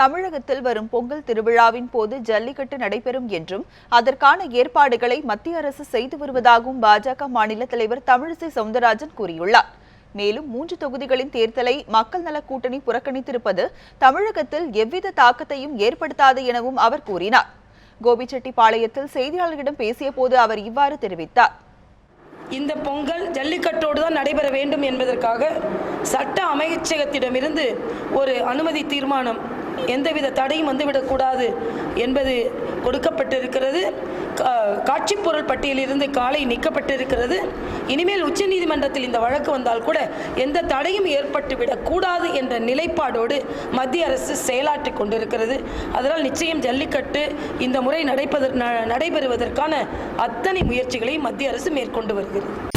தமிழகத்தில் வரும் பொங்கல் திருவிழாவின் போது ஜல்லிக்கட்டு நடைபெறும் என்றும் அதற்கான ஏற்பாடுகளை மத்திய அரசு செய்து வருவதாகவும் பாஜக மாநில தலைவர் தமிழிசை சவுந்தரராஜன் கூறியுள்ளார். மேலும் மூன்று தொகுதிகளின் தேர்தலை மக்கள் நல கூட்டணி புறக்கணித்திருப்பது தமிழகத்தில் எவ்வித தாக்கத்தையும் ஏற்படுத்தாது எனவும் அவர் கூறினார். கோபிச்செட்டிப்பாளையத்தில் செய்தியாளர்களிடம் பேசிய போது அவர் இவ்வாறு தெரிவித்தார். இந்த பொங்கல் ஜல்லிக்கட்டோடு தான் நடைபெற வேண்டும் என்பதற்காக சட்ட அமைச்சகத்திடமிருந்து ஒரு அனுமதி தீர்மானம் எந்தவித தடையும் வந்துவிடக்கூடாது என்பது கொடுக்கப்பட்டிருக்கிறது. கா- பொருள் பட்டியலிருந்து காலை நீக்கப்பட்டிருக்கிறது. இனிமேல் உச்சநீதிமன்றத்தில் இந்த வழக்கு வந்தால் கூட எந்த தடையும் ஏற்பட்டுவிடக்கூடாது என்ற நிலைப்பாடோடு மத்திய அரசு செயலாற்றி கொண்டிருக்கிறது. அதனால் நிச்சயம் ஜல்லிக்கட்டு இந்த முறை ந- நடைபெறுவதற்கான அத்தனை முயற்சிகளையும் மத்திய அரசு மேற்கொண்டு வருகிறது.